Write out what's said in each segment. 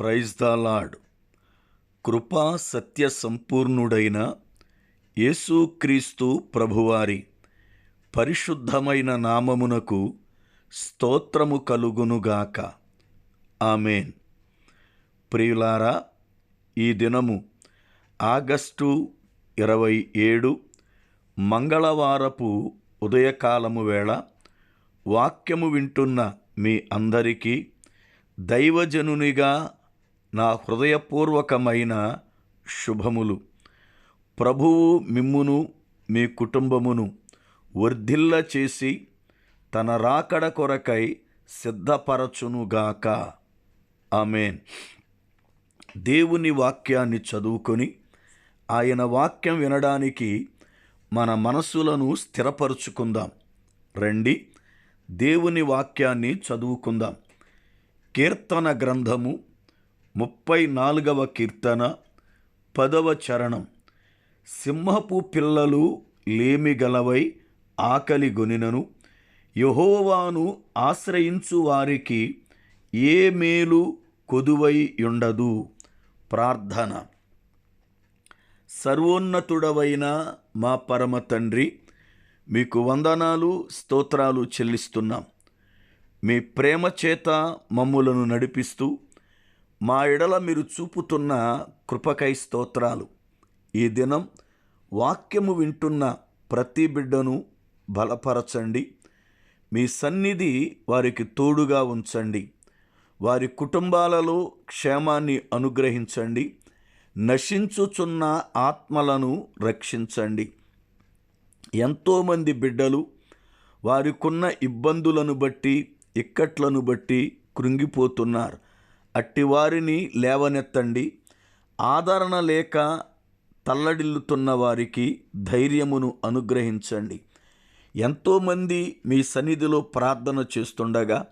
Praise the lord. కృపా సత్య సంపూర్ణుడైన యేసుక్రీస్తు ప్రభువారి పరిశుద్ధమైన నామమునకు స్తోత్రము కలుగునుగాక ఆమెన్. ప్రియులారా ఈ దినము ఆగస్టు ఇరవై ఏడు మంగళవారపు ఉదయకాలము వేళ వాక్యము వింటున్న మీ అందరికీ దైవజనునిగా నా హృదయపూర్వకమైన శుభములు. ప్రభువు మిమ్మును మీ కుటుంబమును వర్ధిల్ల చేసి తన రాకడ కొరకై సిద్ధపరచునుగాక ఆమెన్. దేవుని వాక్యాన్ని చదువుకొని ఆయన వాక్యం వినడానికి మన మనసులను స్థిరపరుచుకుందాం. రండి దేవుని వాక్యాన్ని చదువుకుందాం. కీర్తన గ్రంథము ముప్పై నాలుగవ కీర్తన పదవ చరణం. సింహపు పిల్లలు లేమిగలవై ఆకలి గొనినను. యహోవాను ఆశ్రయించు వారికి ఏ మేలు కొదువై ఉండదు ప్రార్థన. సర్వోన్నతుడవైన మా పరమ తండ్రి మీకు వందనాలు స్తోత్రాలు చెల్లిస్తున్నాం. మీ ప్రేమ చేత మమ్ములను నడిపిస్తూ మా ఎడల మీరు చూపుతున్న కృపకై స్తోత్రాలు. ఈ దినం వాక్యము వింటున్న ప్రతి బిడ్డను బలపరచండి. మీ సన్నిధి వారికి తోడుగా ఉంచండి. వారి కుటుంబాలలో క్షేమాన్ని అనుగ్రహించండి. నశించుచున్న ఆత్మలను రక్షించండి. ఎంతోమంది బిడ్డలు వారికున్న ఇబ్బందులను బట్టి ఇక్కట్లను బట్టి కృంగిపోతున్నారు. అట్టి వారిని లేవనెత్తండి. ఆదరణ లేక తల్లడిల్లుతున్న వారికి ధైర్యమును అనుగ్రహించండి. ఎంతోమంది మీ సన్నిధిలో ప్రార్థన చేస్తుండగా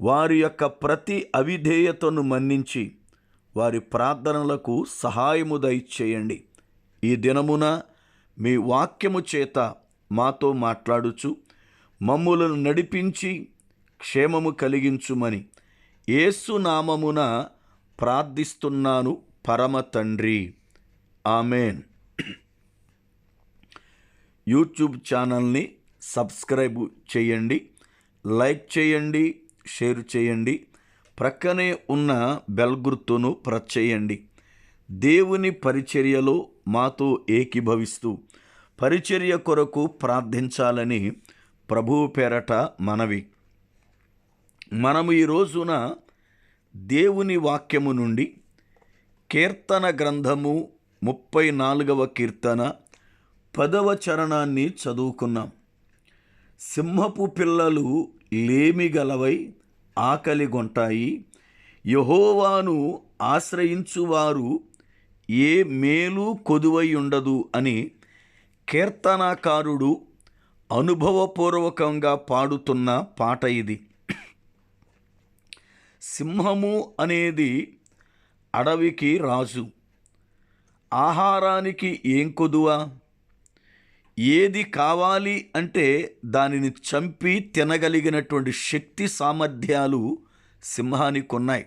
వారి యొక్క ప్రతి అవిధేయతను మన్నించి వారి ప్రార్థనలకు సహాయము దయచేయండి. ఈ దినమున మీ వాక్యము చేత మాతో మాట్లాడుచు మమ్ములను నడిపించి క్షేమము కలిగించుమని ఏసునామమున ప్రార్థిస్తున్నాను పరమ తండ్రి. ఆమెన్. యూట్యూబ్ ఛానల్ని సబ్స్క్రైబ్ చేయండి లైక్ చేయండి షేర్ చేయండి ప్రక్కనే ఉన్న బెల్ గుర్తును ప్రెస్ చేయండి. దేవుని పరిచర్యలో మాతో ఏకీభవిస్తూ పరిచర్య కొరకు ప్రార్థించాలని ప్రభువు పేరట మనవి. మనము ఈ రోజున దేవుని వాక్యము నుండి కీర్తన గ్రంథము ముప్పై నాలుగవ కీర్తన పదవ చరణాన్ని చదువుకున్నాం. సింహపు పిల్లలు లేమిగలవై ఆకలిగొంటాయి యహోవాను ఆశ్రయించువారు ఏ మేలు కొదువై ఉండదు అని కీర్తనాకారుడు అనుభవపూర్వకంగా పాడుతున్న పాట ఇది. సింహము అనేది అడవికి రాజు. ఆహారానికి ఏం కొదువా? ఏది కావాలి అంటే దానిని చంపి తినగలిగినటువంటి శక్తి సామర్థ్యాలు సింహానికి ఉన్నాయి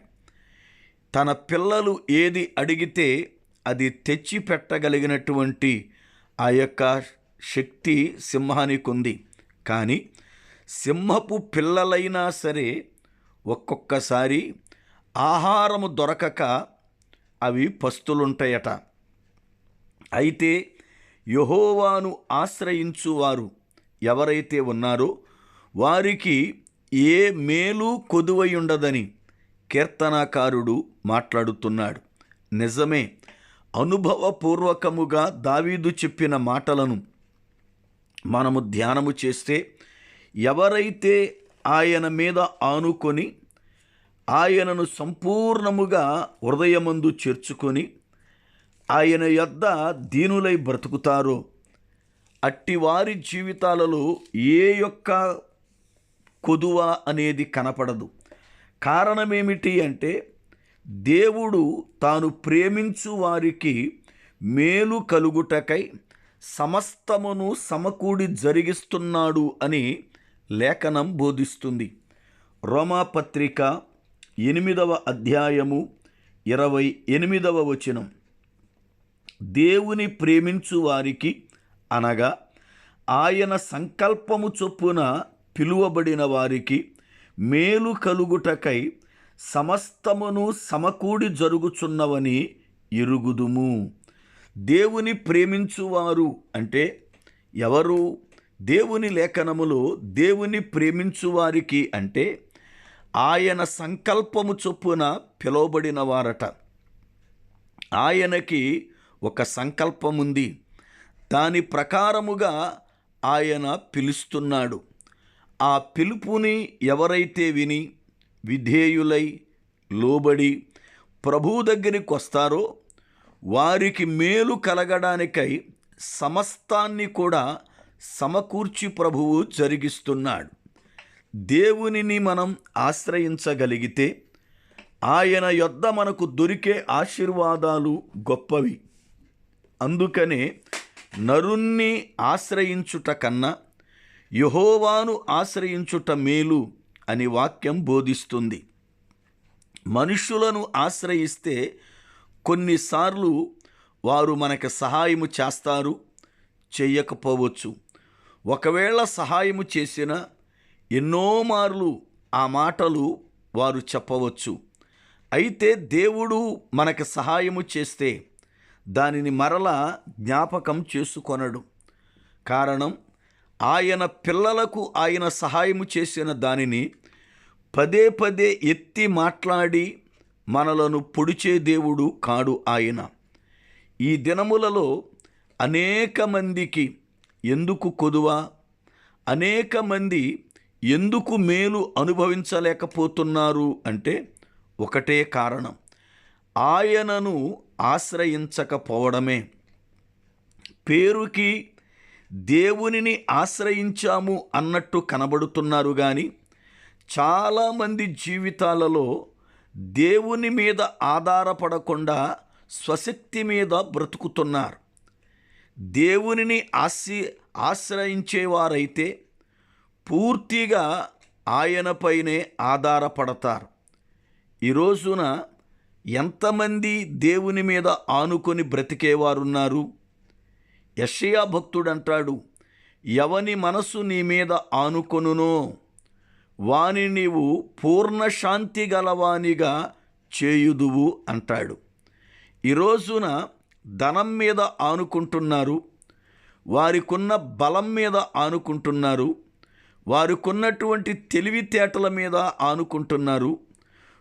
తన పిల్లలు ఏది అడిగితే అది తెచ్చి పెట్టగలిగినటువంటి ఆ యొక్క శక్తి సింహానికి ఉంది. కానీ సింహపు పిల్లలైనా సరే ఒక్కొక్కసారి ఆహారము దొరకక అవి పస్తులుంటాయట. అయితే యహోవాను ఆశ్రయించువారు ఎవరైతే ఉన్నారో వారికి ఏ మేలు కొదువై ఉండదని కీర్తనాకారుడు మాట్లాడుతున్నాడు. నిజమే అనుభవపూర్వకముగా దావీదు చెప్పిన మాటలను మనము ధ్యానము చేస్తే ఎవరైతే ఆయన మీద ఆనుకొని ఆయనను సంపూర్ణముగా హృదయమందు చేర్చుకొని ఆయన యొద్ద దీనులై బ్రతుకుతారో. అట్టి వారి జీవితాలలో ఏ యొక్క కొదువ అనేది కనపడదు. కారణమేమిటి అంటే దేవుడు తాను ప్రేమించు వారికి మేలు కలుగుటకై సమస్తమును సమకూడి జరిగిస్తున్నాడు అని లేఖనం బోధిస్తుంది. రోమాపత్రిక ఎనిమిదవ అధ్యాయము ఇరవై ఎనిమిదవ వచనం. దేవుని ప్రేమించు వారికి అనగా ఆయన సంకల్పము చొప్పున పిలువబడిన వారికి మేలు కలుగుటకై సమస్తమును సమకూడి జరుగుచున్నవని ఇరుగుదుము దేవుని ప్రేమించువారు అంటే ఎవరు? దేవుని లేఖనములో దేవుని ప్రేమించువారికి అంటే ఆయన సంకల్పము చొప్పున పిలువబడిన వారట. ఆయనకి ఒక సంకల్పం ఉంది దాని ప్రకారముగా ఆయన పిలుస్తున్నాడు. ఆ పిలుపుని ఎవరైతే విని విధేయులై లోబడి ప్రభువు దగ్గరికి వస్తారో వారికి మేలు కలగడానికై సమస్తాన్ని కూడా సమకూర్చి ప్రభువు జరిగిస్తున్నాడు. దేవునిని మనం ఆశ్రయించగలిగితే ఆయన యొద్ద మనకు దొరికే ఆశీర్వాదాలు గొప్పవి. అందుకనే నరుణ్ణి ఆశ్రయించుట కన్నా యహోవాను ఆశ్రయించుట మేలు అని వాక్యం బోధిస్తుంది. మనుషులను ఆశ్రయిస్తే కొన్నిసార్లు వారు మనకు సహాయము చేస్తారు చేయకపోవచ్చు. ఒకవేళ సహాయము చేసిన ఎన్నో మార్లు ఆ మాటలు వారు చెప్పవచ్చు. అయితే దేవుడు మనకు సహాయము చేస్తే దానిని మరల జ్ఞాపకం చేసుకొనడు. కారణం ఆయన పిల్లలకు ఆయన సహాయము చేసిన దానిని పదే పదే ఎత్తి మాట్లాడి మనలను పొడిచే దేవుడు కాడు ఆయన. ఈ దినములలో అనేక మందికి ఎందుకు కొదువ? అనేక మంది ఎందుకు మేలు అనుభవించలేకపోతున్నారు అంటే ఒకటే కారణం. ఆయనను ఆశ్రయించకపోవడమే. పేరుకి దేవునిని ఆశ్రయించాము అన్నట్టు కనబడుతున్నారు కానీ చాలామంది జీవితాలలో దేవుని మీద ఆధారపడకుండా స్వశక్తి మీద బ్రతుకుతున్నారు. దేవునిని ఆశ్ర ఆశ్రయించేవారైతే పూర్తిగా ఆయనపైనే ఆధారపడతారు. ఈ రోజున ఎంతమంది దేవుని మీద ఆనుకొని బ్రతికేవారున్నారు? యషయా భక్తుడు అంటాడు ఎవని మనసు నీ మీద ఆనుకొనునో? వాని నీవు పూర్ణ శాంతి గలవానిగా చేయుదువు అంటాడు. ఈ రోజున ధనం మీద ఆనుకుంటున్నారు వారికున్న బలం మీద ఆనుకుంటున్నారు వారికున్నటువంటి తెలివితేటల మీద ఆనుకుంటున్నారు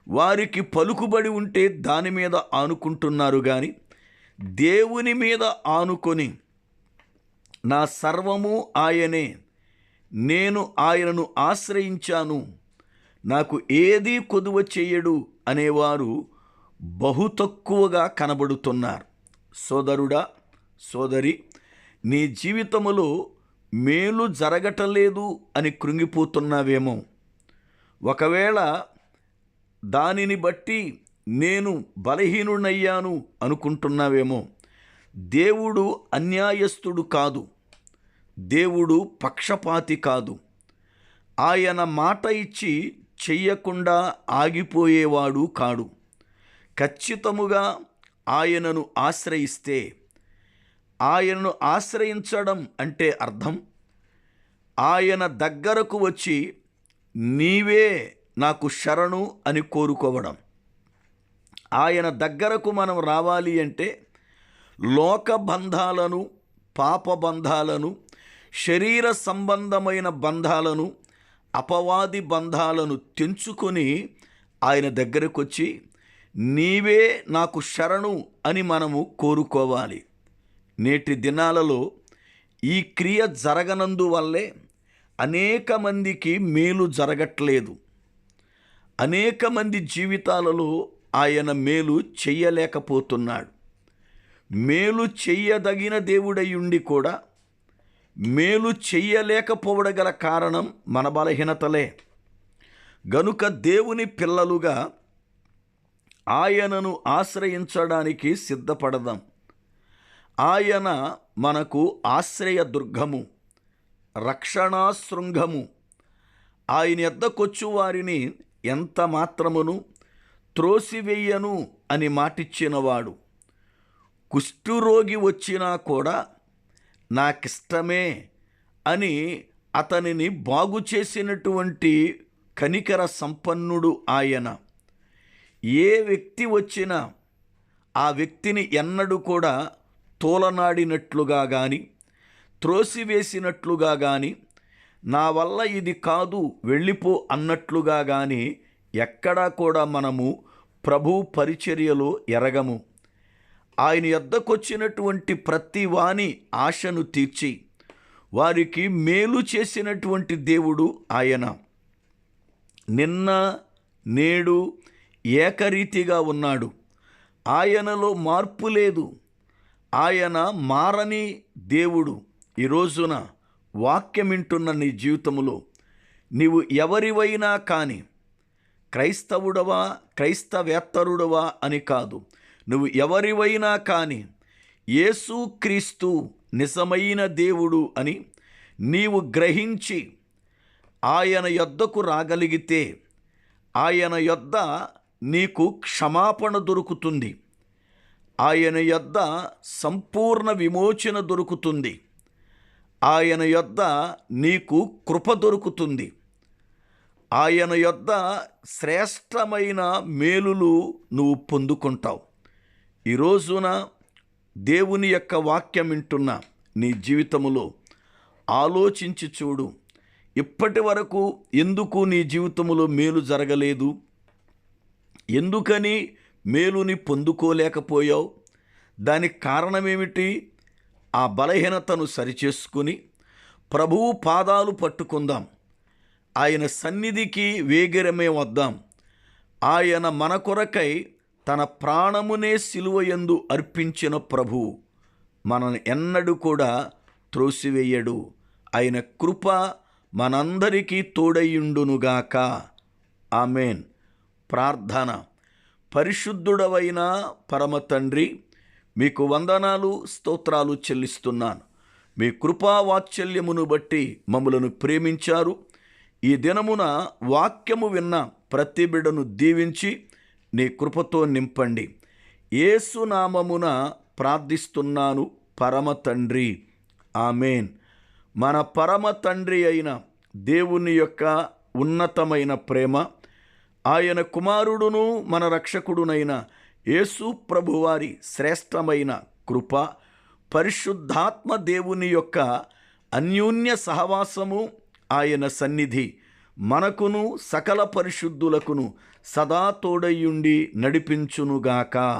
వారికి పలుకుబడి ఉంటే దాని మీద ఆనుకుంటున్నారు కానీ దేవుని మీద ఆనుకొని నా సర్వము ఆయనే నేను ఆయనను ఆశ్రయించాను నాకు ఏదీ కొదువ చెయ్యడు అనేవారు బహు తక్కువగా కనబడుతున్నారు. సోదరుడా సోదరి నీ జీవితములో మేలు జరగటలేదు అని కృంగిపోతున్నావేమో. ఒకవేళ దానిని బట్టి నేను బలహీనుడయ్యాను అనుకుంటున్నావేమో. దేవుడు అన్యాయస్తుడు కాదు. దేవుడు పక్షపాతి కాదు. ఆయన మాట ఇచ్చి చెయ్యకుండా ఆగిపోయేవాడు కాడు. ఖచ్చితముగా ఆయనను ఆశ్రయిస్తే ఆయనను ఆశ్రయించడం అంటే అర్థం ఆయన దగ్గరకు వచ్చి నీవే నాకు శరణు అని కోరుకోవడం. ఆయన దగ్గరకు మనం రావాలి అంటే లోక బంధాలను పాప బంధాలను శరీర సంబంధమైన బంధాలను అపవాది బంధాలను తెంచుకొని ఆయన దగ్గరకు వచ్చి నీవే నాకు శరణు అని మనము కోరుకోవాలి. నేటి దినాలలో ఈ క్రియ జరగనందువల్లే అనేక మందికి మేలు జరగట్లేదు. అనేక మంది జీవితాలలో ఆయన మేలు చెయ్యలేకపోతున్నాడు. మేలు చెయ్యదగిన దేవుడయ్యుండి కూడా మేలు చెయ్యలేకపోవడం గల కారణం మన బలహీనతలే. గనుక దేవుని పిల్లలుగా ఆయనను ఆశ్రయించడానికి సిద్ధపడదాం. ఆయన మనకు ఆశ్రయ దుర్గము ఆయన ఎద్దకొచ్చు వారిని ఎంత మాత్రమును? త్రోసివెయ్యను అని మాటిచ్చినవాడు. కుష్ఠురోగి వచ్చినా కూడా నాకిష్టమే అని అతనిని బాగు చేసినటువంటి కనికర సంపన్నుడు ఆయన. ఏ వ్యక్తి వచ్చినా ఆ వ్యక్తిని ఎన్నడూ కూడా తోలనాడినట్లుగా కానీ త్రోసివేసినట్లుగా కానీ నా వల్ల ఇది కాదు వెళ్ళిపో అన్నట్లుగా కానీ ఎక్కడా కూడా మనము ప్రభు పరిచర్యలో ఎరగము. ఆయన ఎద్దకొచ్చినటువంటి ప్రతి వాణి ఆశను తీర్చి వారికి మేలు చేసినటువంటి దేవుడు ఆయన. నిన్న నేడు ఏకరీతిగా ఉన్నాడు. ఆయనలో మార్పు లేదు. ఆయన మారని దేవుడు. ఈ రోజున వాక్యం వింటున్న నీ జీవితంలో నీవు ఎవరివైనా కానీ క్రైస్తవుడవా క్రైస్తవేత్తరుడవా అని కాదు. నువ్వు ఎవరివైనా కానీ యేసు క్రీస్తు నిజమైన దేవుడు అని నీవు గ్రహించి ఆయన యొద్దకు రాగలిగితే ఆయన యొద్ద నీకు క్షమాపణ దొరుకుతుంది. ఆయన యొద్ద సంపూర్ణ విమోచన దొరుకుతుంది. ఆయన యొద్ద నీకు కృప దొరుకుతుంది. ఆయన యొద్ద శ్రేష్టమైన మేలులు నువ్వు పొందుకుంటావు. ఈ రోజున దేవుని యొక్క వాక్యం వింటున్న నీ జీవితములో ఆలోచించి చూడు. ఇప్పటి వరకు ఎందుకు నీ జీవితంలో మేలు జరగలేదు? ఎందుకని మేలుని పొందుకోలేకపోయావు? దానికి కారణమేమిటి? ఆ బలహీనతను సరిచేసుకుని ప్రభువు పాదాలు పట్టుకుందాం. ఆయన సన్నిధికి వేగిరమే వద్దాం. ఆయన మన కొరకై తన ప్రాణమునే సిలువయందు అర్పించిన ప్రభువు మనల్ని ఎన్నడూ కూడా త్రోసివేయడు. ఆయన కృప మనందరికీ తోడయ్యుండునుగాక. ఆమెన్. ప్రార్థన. పరిశుద్ధుడవైన పరమ తండ్రి మీకు వందనాలు స్తోత్రాలు చెల్లిస్తున్నాను. మీ కృపావాత్సల్యమును బట్టి మమ్మలను ప్రేమించారు. ఈ దినమున వాక్యము విన్న ప్రతి బిడను దీవించి నీ కృపతో నింపండి. ఏసునామమున ప్రార్థిస్తున్నాను పరమ తండ్రి ఆమెన్. మన పరమ తండ్రి అయిన దేవుని యొక్క ఉన్నతమైన ప్రేమ ఆయన కుమారుడును మన రక్షకుడునైన యేసు ప్రభువారి శ్రేష్టమైన కృప పరిశుద్ధాత్మ దేవుని యొక్క అన్యోన్య సహవాసము ఆయన సన్నిధి మనకును సకల పరిశుద్ధులకును సదా తోడయ్యుండి నడిపించునుగాక.